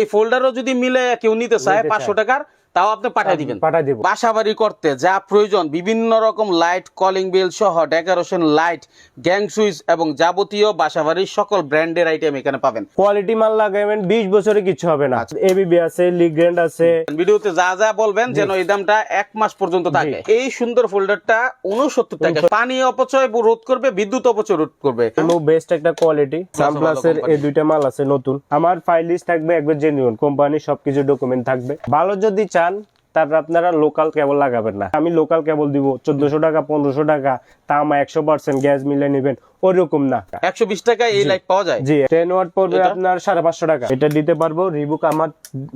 এই ফোল্ডারও যদি মিলে কেউ নিতে চায়। পাঁচশো টাকার তাও আপনি পাঠিয়ে দিবেন। পাঠাই দিব। বাসাবাড়ি করতে যা প্রয়োজন বিভিন্ন রকম লাইট কলিং বেল সহ ডেকোরেশন লাইট গ্যাং সুইচ এবং যাবতীয় বাসাবাড়ির সকল ব্র্যান্ডের আইটেম এখানে পাবেন। কোয়ালিটি মাল লাগাবেন বিশ বছরে কিছু হবে না। আচ্ছা। এবিবি আছে লিগ্র্যান্ড আছে। ভিডিওতে যা যা বলবেন যেন এই দামটা এক মাস পর্যন্ত থাকে। এই সুন্দর ফোল্ডারটা উনসত্তর টাকা। পানি অপচয় রোধ করবে বিদ্যুৎ অপচয় রোধ করবে। বেস্ট একটা কোয়ালিটি সানপ্লাসের। এই দুইটা মাল আছে নতুন। আমার ফাইল লিস্ট থাকবে একবার জেনুইন কোম্পানি সবকিছু ডকুমেন্ট থাকবে। ভালো যদি চান তারপর আপনারা লোকাল কেবল লাগাবেন না। আমি লোকাল কেবল দিব চোদ্দশো টাকা পনেরোশো টাকা তামা একশো পার্সেন্ট গ্যাস মিলে নেবেন ওইরকম না। একশো বিশ টাকায় এই লাইট পাওয়া যায়? জি টেন ওয়াট পড়বে আপনার সাড়ে পাঁচশো টাকা। এটা দিতে পারব রিবুক আমার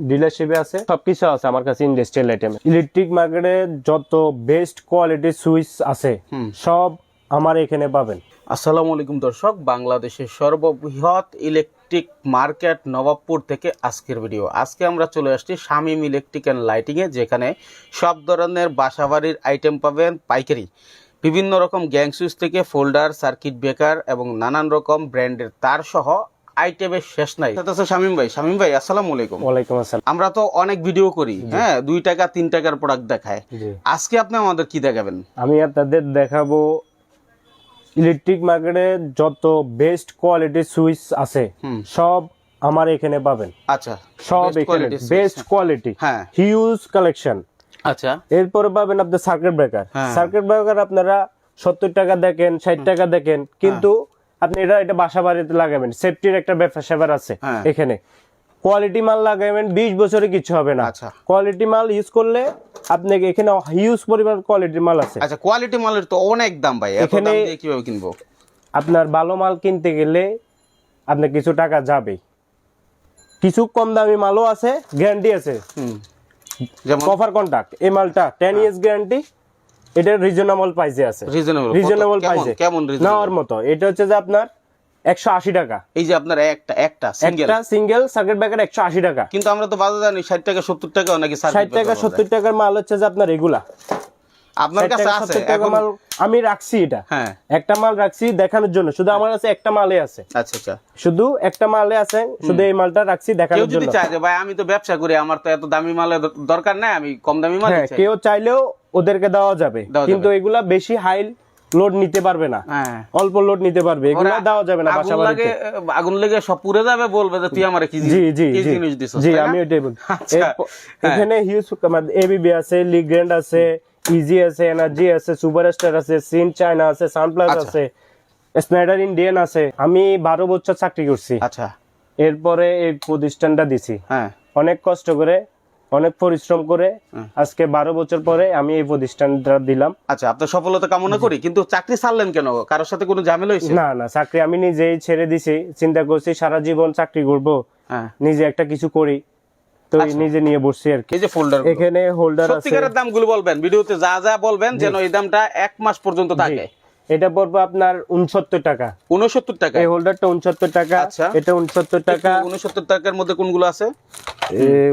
ডিলারশিপে আছে। সবকিছু আছে আমার কাছে ইন্ডাস্ট্রিয়াল আইটেম ইলেকট্রিক মার্কেটে যত বেস্ট কোয়ালিটির সুইচ আছে সব আমার এখানে পাবেন। আসসালামু আলাইকুম দর্শক বাংলাদেশের সর্ববৃহৎ ইলেকট্রিক মার্কেট নবাবপুর থেকে আজকের ভিডিও আজকে আমরা চলে আসছি শামীম ইলেকট্রিক অ্যান্ড লাইটিংয়ে যেখানে সব ধরনের বাসাবাড়ির আইটেম পাবেন পাইকারি। বিভিন্ন রকম গ্যাং সুইচ থেকে ফোল্ডার সার্কিট ব্রেকার এবং নানান রকম ব্র্যান্ডের তার সহ আইটেমের শেষ নাই। শামীম ভাই। শামীম ভাই আসসালামু আলাইকুম। ওয়ালাইকুম আসসালাম। আমরা তো অনেক ভিডিও করি হ্যাঁ দুই টাকা তিন টাকার প্রোডাক্ট দেখায়। আজকে আপনি আমাদের কি দেখাবেন? আমি আপনাদের দেখাবো ইলেকট্রিক মার্কেটে যত বেস্ট কোয়ালিটির সুইচ আছে সব আমার এখানে পাবেন। আচ্ছা সব এখানে বেস্ট কোয়ালিটি হ্যাঁ। হিউজ কালেকশন আচ্ছা। এরপরে পাবেন আপনার সার্কিট ব্রেকার হ্যাঁ। সার্কিট ব্রেকার আপনারা সত্তর টাকা দেখেন ষাট টাকা দেখেন কিন্তু আপনি এটা এটা বাসা বাড়িতে লাগাবেন। সেফটির একটা ব্যবসা সেবার আছে হ্যাঁ। এখানে। কোয়ালিটি মাল লাগাবেন বিশ বছরে কিছু হবে না। আচ্ছা। কোয়ালিটি মাল ইউজ করলে আপনাকে এখানে হিউজ পরিমাণ কোয়ালিটির মাল আছে। আচ্ছা কোয়ালিটি মালের তো অনেক দাম ভাই এখানে- কীভাবে কিনবো? আপনার ভালো মাল কিনতে গেলে আপনার কিছু টাকা যাবে। কিছু কম দামি মালও আছে গ্যারান্টি আছে। কভার কন্ট্যাক্ট এই মালটা টেন ইয়ার্স গ্যারান্টি এটা রিজনেবল প্রাইসে আছে। রিজনেবল রিজনেবল প্রাইসে কেমন? নেওয়ার মতো। এটা হচ্ছে যে আপনার একশো আশি টাকা। এই যে আপনার একটা একটা সিঙ্গেল একটা সিঙ্গেল সার্কিট ব্রেকার একশো আশি টাকা। কিন্তু আমরা তো বাজার জানি ষাট টাকা সত্তর টাকা নাকি ষাট টাকা সত্তর টাকার মাল হচ্ছে যে আপনার এগুলা। আপনার কাছে আছে এখন মাল আমি রাখছি এটা। হ্যাঁ। একটা মাল রাখছি দেখানোর জন্য শুধু আমার কাছে একটা মালে আছে। আচ্ছা আচ্ছা। শুধু একটা মালে আছে শুধু এই মালটা রাখছি কেউ দেখানোর যদি জন্য। চায় যে ভাই আমি তো ব্যবসা করি আমার তো এত দামি মালের দরকার নাই আমি কম দামি মাল হ্যাঁ চাই। কেউ চাইলেও ওদেরকে দেওয়া যাবে। কিন্তু এগুলা বেশি হাই লোড নিতে পারবে না। হ্যাঁ। অল্প লোড নিতে পারবে এগুলা দেওয়া যাবে না আগুন বাসা লাগে বাড়িতে আগুন লেগে সব পুড়ে যাবে বলবে যে তুই আমার কি জি জি জি। জিনিস দিছস? জি আমি ওইটাই বলি আচ্ছা, হ্যাঁ। এখানে হিউজ এবিবি আছে লিগ্র্যান্ড আছে ইজি আছে এনার্জি আছে সুপারস্টার আছে সিন চায়না আছে সানপ্লাস আচ্ছা। আছে স্নাইডার ইন্ডিয়ান আছে। আমি বারো বছর চাকরি করছি। আচ্ছা। এরপরে এই প্রতিষ্ঠানটা দিছি। হ্যাঁ। অনেক কষ্ট করে অনেক পরিশ্রম করে আজকে বারো বছর পরে আমি এই প্রতিষ্ঠানটা দিলাম। আচ্ছা আপনার সফলতা কামনা করি কিন্তু চাকরি ছাড়লেন কেন? কারোর সাথে কোনো ঝামেলা হয়েছে? না না চাকরি আমি নিজেই ছেড়ে দিছি। চিন্তা করছি সারা জীবন চাকরি করব হ্যাঁ। নিজে একটা কিছু করি তো আচ্ছা। নিজে নিয়ে বসছি আর কি। যে ফোল্ডার এখানে হোল্ডার সত্যিকারের দামগুলো বলবেন ভিডিওতে যা যা বলবেন যেন এই দামটা এক মাস পর্যন্ত থাকে। এটা পড়বে আপনার উনসত্তর টাকা। উনসত্তর টাকা? এই হোল্ডারটা উনসত্তর টাকা। আচ্ছা। এটা উনসত্তর টাকা। উনসত্তর টাকার মধ্যে কোনগুলো আছে?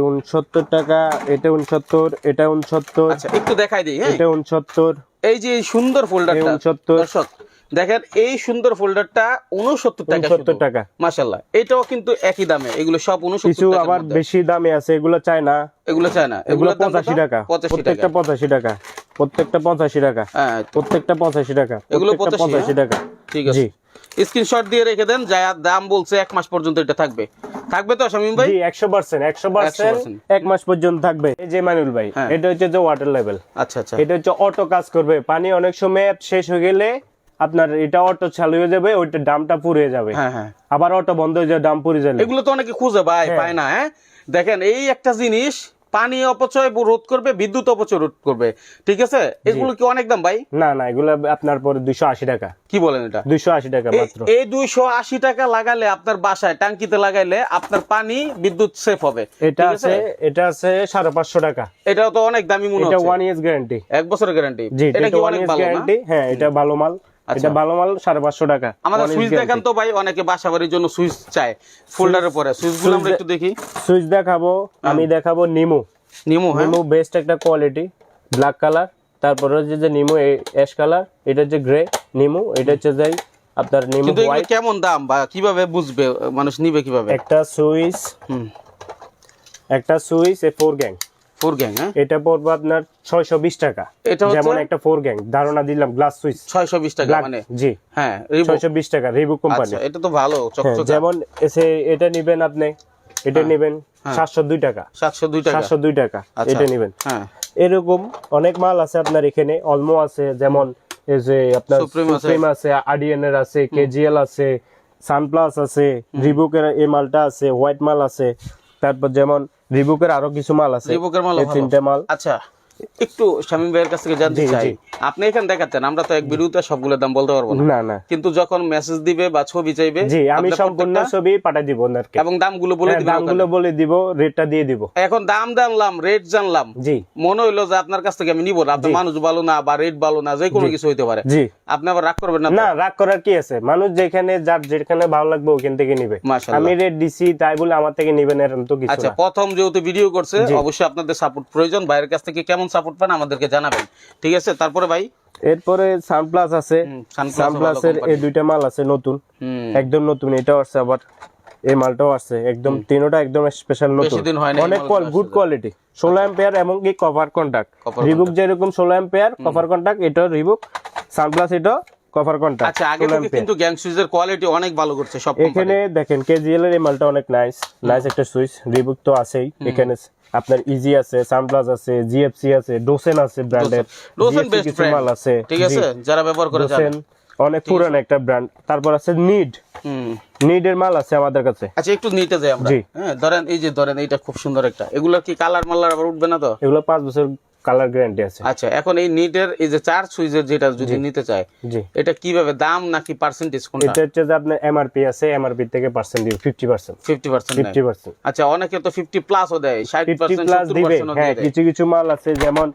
উনসত্তর টাকা এটা উনসত্তর এটা উনসত্তর আচ্ছা একটু দেখাই দিই হ্যাঁ? এটা উনসত্তর। এই যে সুন্দর ফোল্ডারটা এই 69 দর্শক দেখেন এই সুন্দর ফোল্ডারটা উনসত্তর টাকা উনসত্তর টাকা। মাসাল্লাহ এটাও কিন্তু একই দামে এগুলো সব উনসত্তর টাকার আবার বেশি দামে আছে এগুলো চায় না। এগুলো চায় না এগুলো? পঁচাশি টাকা। প্রত্যেকটা পঁচাশি টাকা প্রত্যেকটা পঁচাশি টাকা হ্যাঁ। প্রত্যেকটা পঁচাশি টাকা এগুলো প্রত্যেকটা 85 পঁচাশি টাকা। ঠিক আছে। স্ক্রিনশট দিয়ে রেখে দেন যা দাম বলছে এক মাস পর্যন্ত এটা থাকবে। থাকবে তো শামিম ভাই? জি একশো পার্সেন্ট একশো পার্সেন্ট 100% এক মাস পর্যন্ত থাকবে। এই যে মানুল ভাই হ্যাঁ। এটা হচ্ছে যে ওয়াটার লেভেল আচ্ছা আচ্ছা। এটা হচ্ছে অটো কাজ করবে। পানি অনেক সময় শেষ হয়ে গেলে আপনার এটা অটো চালু হয়ে যাবে ওইটা দামটা পুড়ে যাবে। হ্যাঁ হ্যাঁ। আবার অটো বন্ধ হয়ে যাবে দাম পুড়ে যাবে। এগুলো তো অনেকে খুঁজে ভাই পায় না হ্যাঁ? দেখেন এই একটা জিনিস পানি অপচয় রোধ করবে বিদ্যুৎ অপচয় রোধ করবে। ঠিক আছে? এগুলো কি অনেক দাম ভাই? না না এগুলো আপনার পরে দুইশো আশি টাকা। কি বলেন এটা? দুইশো আশি টাকা মাত্র। এই দুইশো আশি টাকা লাগালে আপনার বাসায় টাঙ্কিতে লাগাইলে আপনার পানি বিদ্যুৎ সেফ হবে। এটা আছে এটা আছে সাড়ে পাঁচশো টাকা। এটাও তো অনেক দামি মনে এটা হচ্ছে। ওয়ান ইয়ার্স গ্যারান্টি এক বছরের গ্যারান্টি জি এটা এটা কি অনেক গ্যারান্টি হ্যাঁ এটা ভালো মাল। এটা ভালো মাল সাড়ে পাঁচশো টাকা। আমাদের সুইচ দেখান তো ভাই অনেকে বাসা বাড়ির জন্য সুইচ চায় ফোল্ডারের পরে। সুইচগুলো আমরা একটু দেখি। সুইচ দেখাবো আমি দেখাবো নিমো। নিমো হ্যাঁ। নিমো বেস্ট একটা কোয়ালিটি ব্ল্যাক কালার তারপরে হচ্ছে যে নিমো অ্যাশ কালার এটা হচ্ছে গ্রে নিমো এটা হচ্ছে যে আপনার নিমো কিন্তু কেমন দাম বা কীভাবে বুঝবে মানুষ নিবে কীভাবে? একটা সুইচ হুম। একটা সুইচ এ ফোর গ্যাং ফোর গ্যাং হ্যাঁ? এটা পড়বে আপনার ছয়শো বিশ টাকা। এটা যেমন একটা ফোর গ্যাং ধারণা দিলাম গ্লাস সুইচ ছয়শো বিশ টাকা মানে? জি। হ্যাঁ রিবুক ছয়শো বিশ টাকা রিবুক কোম্পানি আচ্ছা এটা তো ভালো চকচকা। যেমন এসে এটা নিবেন আপনি এটা হ্যাঁ। নিবেন সাতশো দুই টাকা। সাতশো দুই টাকা। সাতশো দুই টাকা আচ্ছা। এটা নিবেন। হ্যাঁ। এরকম অনেক মাল আছে আপনার এখানে অলমো আছে যেমন এই যে আপনার। সুপ্রিম আছে। আডিএন এর আছে কেজিএল আছে সানপ্লাস আছে রিবুকের এই মালটা আছে হোয়াইট মাল আছে। তারপর যেমন রিবুকের আরও কিছু মাল আছে। রিবুকের মাল তিনটে মাল। আচ্ছা। একটু শামীম ভাইয়ের কাছ থেকে জানতে চাই। আপনি এখানে দেখাচ্ছেন আমরা তো এক ভিডিওতে সবগুলোর দাম বলতে পারব না। না কিন্তু যখন মেসেজ দিবে বা ছবি চাইবে জি আমি সম্পূর্ণ ছবি পাঠিয়ে দিব ওনারকে এবং দামগুলো বলে হ্যাঁ, দিবেন দামগুলো বলে দিব রেটটা দিয়ে দিব। এখন দাম জানলাম রেট জানলাম। জি। মনে হইল যে আপনার কাছ থেকে আমি নিবো না আপনার মানুষ ভালো না বা রেট ভালো না যে কোনো কিছু হইতে পারে। জি। আপনি আবার রাগ করবেন না না রাগ করার কি আছে? মানুষ যেখানে যার যেখানে ভালো লাগবে ওখান থেকে নিবে। আমি রেট দিছি তাই বলে আমার থেকে নিবেন এরকম তো কিছু আচ্ছা না। প্রথম যেহেতু ভিডিও করছে অবশ্যই আপনাদের সাপোর্ট প্রয়োজন। বাইরের কাছ থেকে কেমন সাপোর্ট পান আমাদেরকে জানাবেন। ঠিক আছে? তারপরে ভাই? এরপরে সানপ্লাস আছে। সানপ্লাসের এই দুইটা মাল আছে নতুন। একদম নতুন এটাও আছে আবার। এই মালটাও আছে। একদম তিনোটা একদম স্পেশাল নতুন। অনেক মালগুলো গুড কোয়ালিটি ষোলো অ্যাম্পিয়ার এবং কি কভার কন্টাক্ট রিবুক যেরকম ষোলো অ্যাম্পিয়ার কভার কন্টাক্ট এটাও রিবুক সানপ্লাস এটাও কভার কন্টাক্ট আচ্ছা আগে থেকে কিন্তু গ্যাং সুইচের কোয়ালিটি অনেক ভালো করছে সব এখানে দেখেন কেজিএল এর এই মালটা অনেক নাইস নাইস একটা সুইচ রিবুক তো আছেই এখানে। আপনার ইজি আছে সানপ্লাস আছে জিএফসি আছে ডোসেন আছে ব্র্যান্ডের ডোসেন বেস্ট মাল আছে। ঠিক আছে যারা ব্যবহার করে জানেন। অনেক পুরান একটা ব্র্যান্ড তারপর আছে নিড হুম। নিড এর মাল আছে আমাদের কাছে। আচ্ছা একটু নিতে যাই আমরা। হ্যাঁ ধরেন এই যে ধরেন এটা খুব সুন্দর একটা। এগুলা কি কালার মাল্লার আবার উঠবে না তো? এগুলো পাঁচ বছর কালার গ্যারান্টি আছে। আচ্ছা এখন এই নিটের এই যে চার সুইচের যেটা যদি নিতে চায় এটা কীভাবে দাম নাকি পার্সেন্টেজ কোনটা? এটা হচ্ছে যে আপনার এমআরপি আছে এমআরপি থেকে পার্সেন্ট দিবে fifty percent fifty percent fifty percent আচ্ছা অনেকে তো ফিফটি প্লাসও দেয় ষাট ফিফটি পার্সেন্ট প্লাস দিবে হ্যাঁ কিছু কিছু মাল আছে যেমন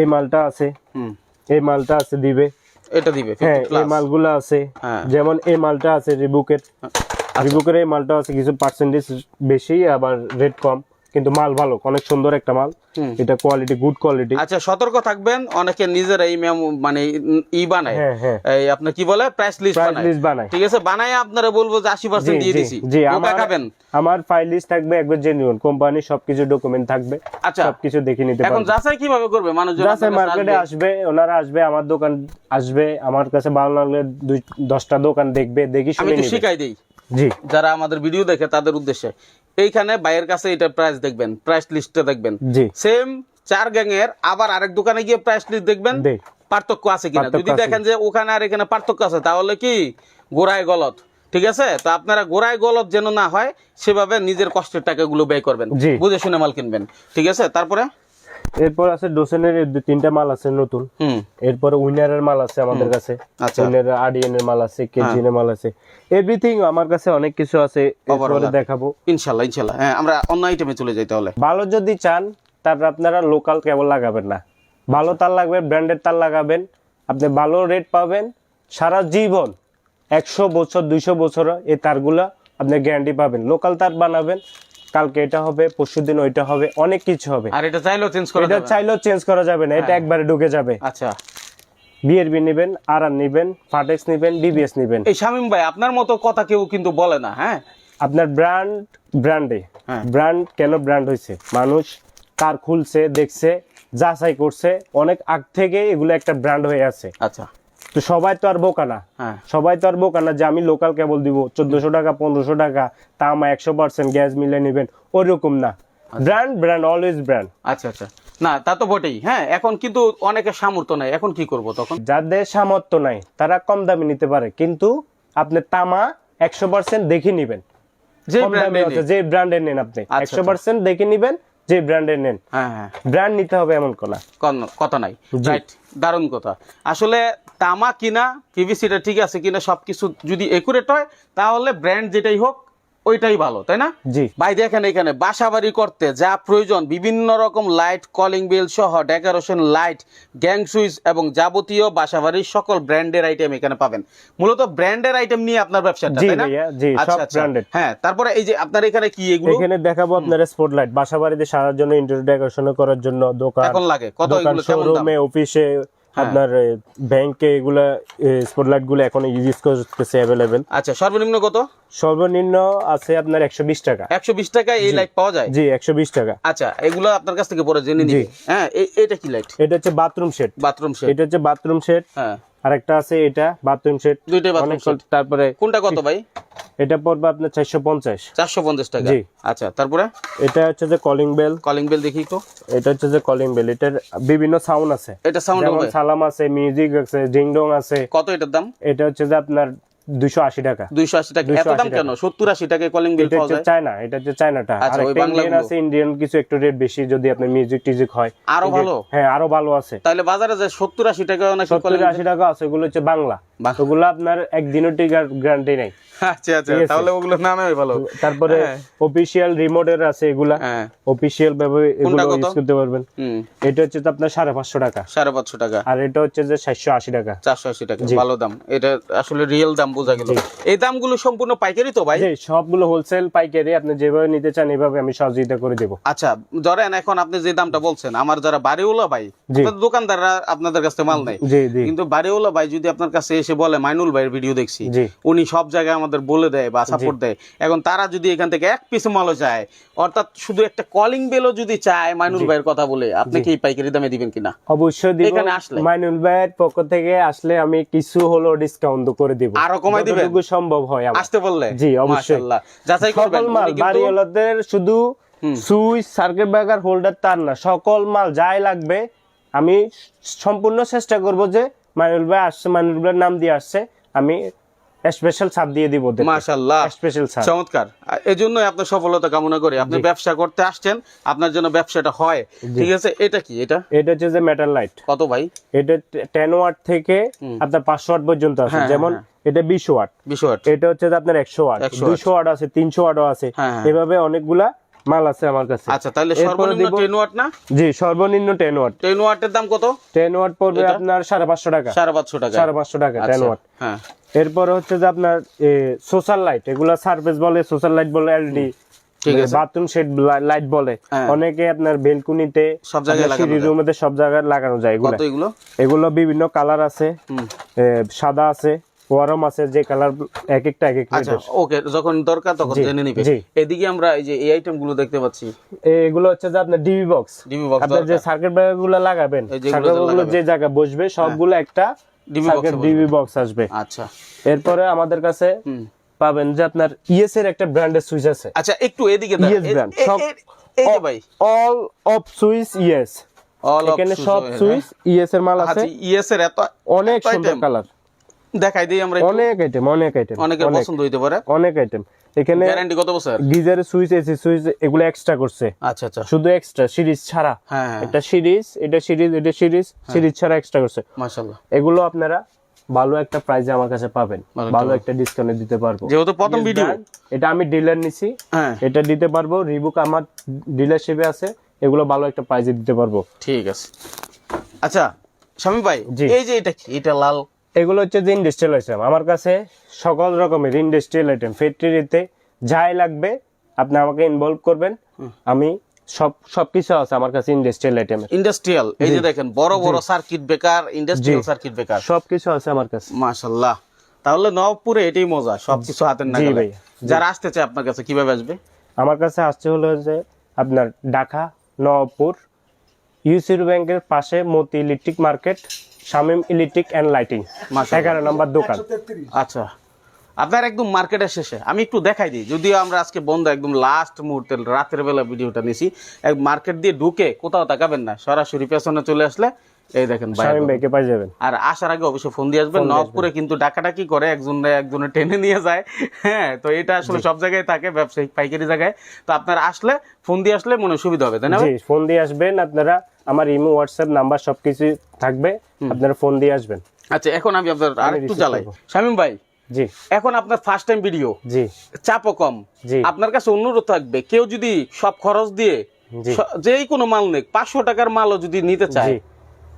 এই মালটা আছে হুম। এই মালটা আছে দিবে। এটা দিবে হ্যাঁ ফিফটি এই প্লাস মালগুলো আছে। হ্যাঁ। যেমন এই মালটা আছে রিবুকের। রিবুকের এই মালটা আছে কিছু পার্সেন্টেজ বেশি আবার রেট কম। কিন্তু মাল ভালো অনেক সুন্দর একটা মাল। এটা কোয়ালিটি গুড কোয়ালিটি আচ্ছা সতর্ক থাকবেন অনেকে নিজেরা এই মানে ই বানায়। হ্যাঁ হ্যাঁ। এই আপনার কি বলে? প্রাইস লিস্ট প্রাইস বানায়। লিস্ট বানায়। ঠিক আছে বানায় আপনারা বলব যে আশি জি পার্সেন্ট দিয়ে দিছি। জি আমার খাবেন। আমার ফাইল লিস্ট থাকবে একবার জেনুইন কোম্পানি সবকিছু ডকুমেন্ট থাকবে। আচ্ছা। সবকিছু দেখে নিতে এখন যাচাই কীভাবে করবে? আপনার কাছে মার্কেটে আসবে? ওনারা আসবে আমার দোকান আসবে আমার কাছে ভালো লাগলে দুই দশটা দোকান দেখবে দেখি আমি শুনে নিবে। শিখাই দিই। জি। যারা আমাদের ভিডিও দেখে তাদের উদ্দেশ্যে। এইখানে বাইয়ের কাছে এটা প্রাইস দেখবেন প্রাইস লিস্টে দেখবেন। সেম চার গ্যাংয়ের আবার আরেক দোকানে গিয়ে প্রাইস লিস্ট দেখবেন পার্থক্য আছে কিনা। যদি দেখেন যে ওখানে আর এখানে পার্থক্য আছে তাহলে কি? গোড়ায় গলত ঠিক আছে? তো আপনারা গোড়ায় গলত যেন না হয় সেভাবে নিজের কষ্টের টাকাগুলো ব্যয় করবেন। বুঝে শুনে মাল কিনবেন ঠিক আছে? তারপরে? এরপর আছে ডোসেনের তিনটা মাল আছে নতুন। এরপরে উইনারের মাল আছে আমাদের কাছে। আচ্ছা। উইনারের আরডিএন এর মাল আছে কেজিএন এর মাল আছে। এভরিথিং আমার কাছে অনেক কিছু আছে এরপরে দেখাবো। ইনশাল্লাহ ইনশাল্লাহ। হ্যাঁ আমরা অন্য আইটেমে চলে যাই তাহলে। ভালো যদি চান তার আপনারা লোকাল কেবল লাগাবেন না। ভালো তার লাগবে ব্র্যান্ডেড তার লাগাবেন। আপনি ভালো রেট পাবেন সারা জীবন। একশো বছর দুইশো বছর এই তারগুলা আপনি গ্যারান্টি পাবেন। লোকাল তার বানাবেন কালকে এটা হবে পরশু দিন ওইটা হবে অনেক কিছু হবে। আর এটা চাইলেও চেঞ্জ করা এটা চাইলেও চেঞ্জ করা যাবে না এটা একবারে ঢুকে যাবে। আচ্ছা। নেবেন নেবেন ফাটেক্স নেবেন ডিবিএস নেবেন। এই শামিম ভাই আপনার মতো কথা কেউ কিন্তু বলে না হ্যাঁ? আপনার ব্র্যান্ড ব্র্যান্ডে হ্যাঁ। ব্র্যান্ড কেন ব্র্যান্ড হয়েছে মানুষ কার খুলছে দেখছে যাচাই করছে অনেক আগ থেকে এগুলো একটা ব্র্যান্ড হয়ে আছে। আচ্ছা। তো সবাই তো আর বোকা না। হ্যাঁ। সবাই তো আর বোকা না যে আমি লোকাল কেবল দিব চোদ্দশো টাকা পনেরোশো টাকা তা আমার একশো পার্সেন্ট গ্যাস মিলে নেবেন ওইরকম না। ব্র্যান্ড ব্র্যান্ড অলওয়েজ ব্র্যান্ড আচ্ছা আচ্ছা। না তা তো বটেই। হ্যাঁ এখন কিন্তু অনেকের সামর্থ্য নাই। এখন কি করব তখন? যাদের সামর্থ্য নাই তারা কম দামে নিতে পারে। কিন্তু আপনি তামা একশো পার্সেন্ট দেখে নিবেন। যে ব্র্যান্ডে যে ব্র্যান্ডের নেন। আপনি। আচ্ছা, একশো পার্সেন্ট দেখে নিবেন যে ব্র্যান্ডের নেন। হ্যাঁ হ্যাঁ। ব্র্যান্ড নিতে হবে এমন কোনা কোন- কথা নাই। রাইট দারুণ কথা। আসলে তামা কিনা পিভিসিটা ঠিক আছে কিনা সব কিছু যদি একুরেট হয়, তাহলে ব্র্যান্ড যেটাই হোক ওইটাই ভালো তাই না? জি। ভাই দেখেন এখানে বাসাবাড়ি করতে যা প্রয়োজন বিভিন্ন রকম লাইট কলিং বেল সহ ডেকোরেশন লাইট গ্যাং সুইচ এবং যাবতীয় বাসা বাড়ির সকল ব্র্যান্ডের আইটেম এখানে পাবেন। মূলত ব্র্যান্ডের আইটেম নিয়ে আপনার ব্যবসাটা জি তাই না? জি, আচ্ছা সব আচ্ছা। হ্যাঁ তারপরে এই যে আপনার এখানে কি এগুলো? এখানে দেখাবো আপনার স্পটলাইট বাসা বাড়িতে সারার জন্য ইন্টারিয়র ডেকোরেশন করার জন্য দোকান এখন লাগে। কত এগুলো কেমন দাম? অফিসে আপনার ব্যাংকে এগুলা স্পটলাইটগুলো এখন ইউজ করতেছে অ্যাভেলেবেল আচ্ছা সর্বনিম্ন কত? সর্বনিম্ন আছে আপনার একশো বিশ টাকা। একশো বিশ টাকায় এই লাইট পাওয়া যায়? জি একশো বিশ টাকা। আচ্ছা এগুলো আপনার কাছ থেকে পরে জেনে নিবি। হ্যাঁ এটা কি লাইট এটা হচ্ছে বাথরুম সেট বাথরুম সেট এটা হচ্ছে বাথরুম সেট হ্যাঁ। আরেকটা আছে এটা বাথরুম সেট দুইটাই বাথরুম সেট তারপরে কোনটা কত ভাই? এটা পড়বে আপনার চারশো পঞ্চাশ। চারশো পঞ্চাশ টাকা? জি। আচ্ছা তারপরে? এটা হচ্ছে যে কলিং বেল কলিং বেল দেখি তো এটা হচ্ছে যে কলিং বেল এটার বিভিন্ন সাউন্ড আছে। এটা সাউন্ড সালাম আছে মিউজিক আছে ডিংডং আছে। কত এটার দাম? এটা হচ্ছে যে আপনার দুইশো আশি টাকা। দুইশো আশি টাকা। এত দাম কেন? সত্তর আশি টাকায় কলিং বেল পাওয়া যায়। চায়না। এটা হচ্ছে চায়নাটা। আচ্ছা, আর ইন্ডিয়ান আছে ইন্ডিয়ান কিছু একটু রেট বেশি যদি আপনার মিউজিক টিউজিক হয়। আরও ভালো? হ্যাঁ আরও ভালো আছে। তাহলে বাজারে যে সত্তর আশি টাকা নাকি সত্তর কলিং আশি টাকা আছে ওগুলো হচ্ছে বাংলা। বাহ। ওগুলো আপনার একদিনও টিকার গ্যারান্টি নাই। আচ্ছা আচ্ছা তাহলে ওগুলো ভালো। তারপরে হ্যাঁ। অফিসিয়াল রিমোটের আছে এগুলা। হ্যাঁ। অফিসিয়াল ভাবে এগুলো ইউজ করতে পারবেন। এটা হচ্ছে তো আপনার টাকা। সাড়ে পাঁচশো টাকা। আর এটা হচ্ছে যে সাতশো আশি টাকা। চারশো আশি টাকা ভালো দাম। এটা আসলে রিয়েল দাম বোঝা গেল। এই দামগুলো সম্পূর্ণ পাইকারি তো ভাই? সবগুলো হোলসেল পাইকারি। আপনি যেভাবে নিতে চান এভাবে আমি সহযোগিতা করে দেবো। আচ্ছা ধরেন এখন আপনি যে দামটা বলছেন আমার যারা বাড়িওয়ালা ভাই দোকানদাররা আপনাদের কাছে মাল নেই কিন্তু বাড়িওয়ালা ভাই যদি আপনার কাছে এসে বলে মাইনুল ভাইয়ের ভিডিও দেখছি উনি সব জায়গায় আমাদের বলে দেয় বা সাপোর্ট দেয়। এখন তারা যদি এখান থেকে এক পিস মালও চায় অর্থাৎ শুধু একটা কলিং বেলও যদি চায় মাইনুল ভাইয়ের কথা বলে আপনি কি পাইকারি দামে দিবেন কিনা? অবশ্যই দিব। এখানে আসলে? মাইনুল ভাইয়ের পক্ষ থেকে আসলে আমি কিছু হলো ডিসকাউন্ট করে দিব। আরও কমাই দিবেন? যতটুকু সম্ভব হয় আমার। আসতে বললে? জি, অবশ্যই। যাচাই করবেন মাল বাড়িওয়ালাদের শুধু সুইচ সার্কিট ব্রেকার হোল্ডার তার না সকল মাল যাই লাগবে আমি সম্পূর্ণ চেষ্টা করব যে মাইনুল ভাই আসছে মাইনুল ভাইয়ের নাম দিয়ে আসছে আমি স্পেশাল ছাড় দিয়ে দিব মাশাআল্লাহ। স্পেশাল ছাড়। চমৎকার। আপনার সফলতা কামনা করি। আপনি ব্যবসা করতে আসছেন আপনার জন্য ব্যবসাটা হয়। ঠিক আছে? এটা কি? এটা? এটা হচ্ছে যে মেটাল লাইট কত ভাই? এটা টেন ওয়াট থেকে আপনার পাঁচশো ওয়াট পর্যন্ত আছে। হ্যাঁ, যেমন এটা বিশ ওয়াট বিশ ওয়াট এটা হচ্ছে যে আপনার একশো ওয়াট 100 দুশো ওয়াট আছে তিনশো ওয়াটও আছে। হ্যাঁ, হ্যাঁ। এভাবে অনেকগুলা মাল আছে আমার কাছে। আচ্ছা তাহলে সর্বনিম্ন দিব- টেন ওয়াট না? জি সর্বনিম্ন টেন ওয়াট টেন ওয়াটের দাম কত? টেন ওয়াট পড়বে আপনার সাড়ে পাঁচশো টাকা। সাড়ে পাঁচশো টাকা। সাড়ে পাঁচশো টাকা টেন আচ্ছা, ওয়াট হ্যাঁ। এরপরে হচ্ছে যে আপনার সোশ্যাল লাইট এগুলা সার্ভিস বলে সোশ্যাল লাইট বলে এলডি ঠিক আছে। বাথরুম সেট লাইট বলে। হ্যাঁ। অনেকে আপনার বেলকুনিতে সব জায়গায় লাগানো। রুমেতে সব জায়গায় লাগানো যায় এগুলো। এগুলো? বিভিন্ন কালার আছে। সাদা আছে। ওয়ারম আছে যে কালার এক একটা এক এক আচ্ছা ওকে যখন দরকার তখন জেনে নিবে এদিকে আমরা এই যে এই আইটেমগুলো দেখতে পাচ্ছি এগুলো হচ্ছে যে আপনার ডিবি বক্স ডিবি বক্স আপনার যে সার্কিট লাগাবেন যে জায়গায় বসবে সবগুলো একটা ডিবি বক্স আসবে আচ্ছা এরপরে আমাদের কাছে পাবেন যে আপনার ইএস এর একটা ব্র্যান্ডের সুইচ আছে আচ্ছা একটু এদিকে। Yes, এ- সব- এই যে ভাই all of switch ES all এখানে সব সুইচ ইএস এর মাল আছে ইএস এর এত অনেক সুন্দর কালার দেখাই দিই আমরা অনেক আইটেম অনেক আইটেম অনেকের পছন্দ হইতে পারে। অনেক আইটেম এখানে গ্যারান্টি কত বছর সুইচ এসি সুইচ এগুলো এক্সট্রা করছে। আচ্ছা আচ্ছা। শুধু এক্সট্রা সিরিজ ছাড়া। হ্যাঁ হ্যাঁ। একটা সিরিজ এটা সিরিজ এটা সিরিজ সিরিজ ছাড়া এক্সট্রা করছে। মাশাআল্লাহ। এগুলো আপনারা ভালো একটা প্রাইজে আমার কাছে পাবেন। ভালো একটা ডিসকাউন্টে দিতে পারব। যেহেতু প্রথম ভিডিও এটা আমি ডিলার নিছি। হ্যাঁ। এটা দিতে পারব। রিবুক আমার ডিলারশিপে আছে। এগুলো ভালো একটা প্রাইজে দিতে পারব। ঠিক আছে। আচ্ছা স্বামী ভাই। এই যে এটা কি? এটা লাল এগুলো হচ্ছে যে ইন্ডাস্ট্রিয়াল আইটেম আমার কাছে সকল রকমের ইন্ডাস্ট্রিয়াল আইটেম ফ্যাক্টরিতে যাই লাগবে আপনি আমাকে ইনভলভ করবেন। আমি সব সবকিছু আছে আমার কাছে ইন্ডাস্ট্রিয়াল আইটেম ইন্ডাস্ট্রিয়াল এই যে দেখেন বড় বড় সার্কিট বেকার ইন্ডাস্ট্রিয়াল। সার্কিট বেকার সবকিছু আছে আমার কাছে। মাশাআল্লাহ। তাহলে নবপুরে এটাই মজা সবকিছু হাতের ভাইয়া, যারা আসতে চায় আপনার কাছে কীভাবে আসবে? আমার কাছে আসছে হলো যে আপনার ঢাকা নবপুর ইউসির ব্যাংকের পাশে Moti electric market Shamim electric and lighting. এগারো নম্বর দোকান আচ্ছা আপনার একদম মার্কেটের শেষে আমি একটু দেখাই দিই যদিও আমরা আজকে বন্ধ একদম লাস্ট মুহূর্তে রাতের বেলা ভিডিওটা নিছি এক মার্কেট দিয়ে ঢুকে কোথাও তাকাবেন না সরাসরি পেছনে চলে আসলে এই দেখেন শামিম ভাইকে পাই যাবেন। আর আসার আগে অবশ্যই ফোন দিয়ে আসবেন। নবপুরে কিন্তু করে একজন একজনে টেনে নিয়ে যায়। হ্যাঁ তো এটা আসলে সব জায়গায় থাকে ব্যবসায়িক পাইকারি জায়গায়। তো আপনার আসলে ফোন দিয়ে আসলে মনে সুবিধা হবে তাই না ফোন দিয়ে আসবেন। আপনারা আমার ইমো হোয়াটসঅ্যাপ নাম্বার সবকিছু থাকবে। আপনারা ফোন দিয়ে আসবেন। আচ্ছা এখন আমি আপনার আরেকটু জ্বালাই। করব। শামিম ভাই জি। এখন আপনার ফার্স্ট টাইম ভিডিও জি। চাপও কম। আপনার কাছে অনুরোধ থাকবে কেউ যদি সব খরচ দিয়ে যেই কোনো মাল নেই পাঁচশো টাকার মালও যদি নিতে চায়।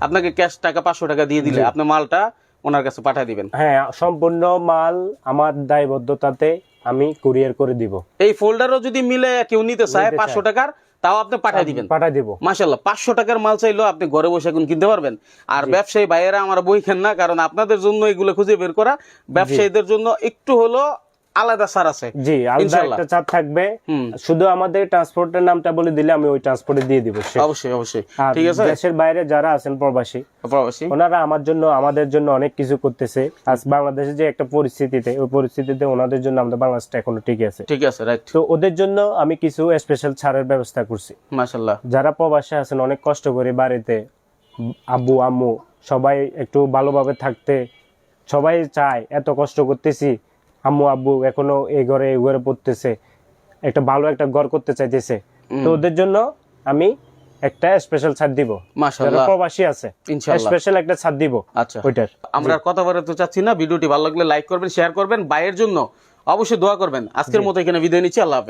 আপনাকে ক্যাশ টাকা পাঁচশো টাকা দিয়ে দিলে আপনি মালটা ওনার কাছে পাঠিয়ে দিবেন। হ্যাঁ সম্পূর্ণ মাল আমার দায়বদ্ধতাতে আমি কুরিয়ার করে দিব। এই ফোল্ডারও যদি মিলে কেউ নিতে চায় পাঁচশো টাকার তাও আপনি পাঠিয়ে দিবেন। পাঠিয়ে দিব। মাশাল্লাহ পাঁচশো টাকার মাল চাইলেও আপনি ঘরে বসে এখন কিনতে পারবেন। আর ব্যবসায়ী ভাইয়েরা আমার বই খেন না কারণ আপনাদের জন্য এগুলো খুঁজে বের করা ব্যবসায়ীদের জন্য একটু হলো আলাদা সার আছে। জি আলাদা। একটা চাপ থাকবে। শুধু আমাদের ট্রান্সপোর্টের নামটা বলে দিলে আমি ওই ট্রান্সপোর্টে দিয়ে দিব অবশ্যই অবশ্যই। ঠিক আছে? দেশের বাইরে যারা আছেন প্রবাসী প্রবাসী? ওনারা আমার জন্য আমাদের জন্য অনেক কিছু করতেছে। আজ বাংলাদেশে যে একটা পরিস্থিতিতে ওই পরিস্থিতিতে ওনাদের জন্য আমাদের বাংলাদেশটা এখনও ঠিক আছে। ঠিক আছে রাইট তো ওদের জন্য আমি কিছু স্পেশাল ছাড়ের ব্যবস্থা করছি। মাশাল্লাহ যারা প্রবাসে আছেন অনেক কষ্ট করে বাড়িতে আব্বু আম্মু সবাই একটু ভালোভাবে থাকতে সবাই চায় এত কষ্ট করতেছি আম্মু আব্বু এখনও এই ঘরে এই ঘরে পড়তেছে। একটা ভালো একটা ঘর করতে চাইতেছে। তো ওদের জন্য আমি একটা স্পেশাল ছাড় দিব। মাশাআল্লাহ। প্রবাসী আছে ইনশাআল্লাহ। স্পেশাল একটা ছাড় দিব আচ্ছা। ওইটার। আমরা কথা বলতে চাচ্ছি না ভিডিওটি ভালো লাগলে লাইক করবেন শেয়ার করবেন বাইয়ের জন্য অবশ্যই দোয়া করবেন। আজকের মতো এখানে বিদায় নিচ্ছি আল্লাহ হাফেজ।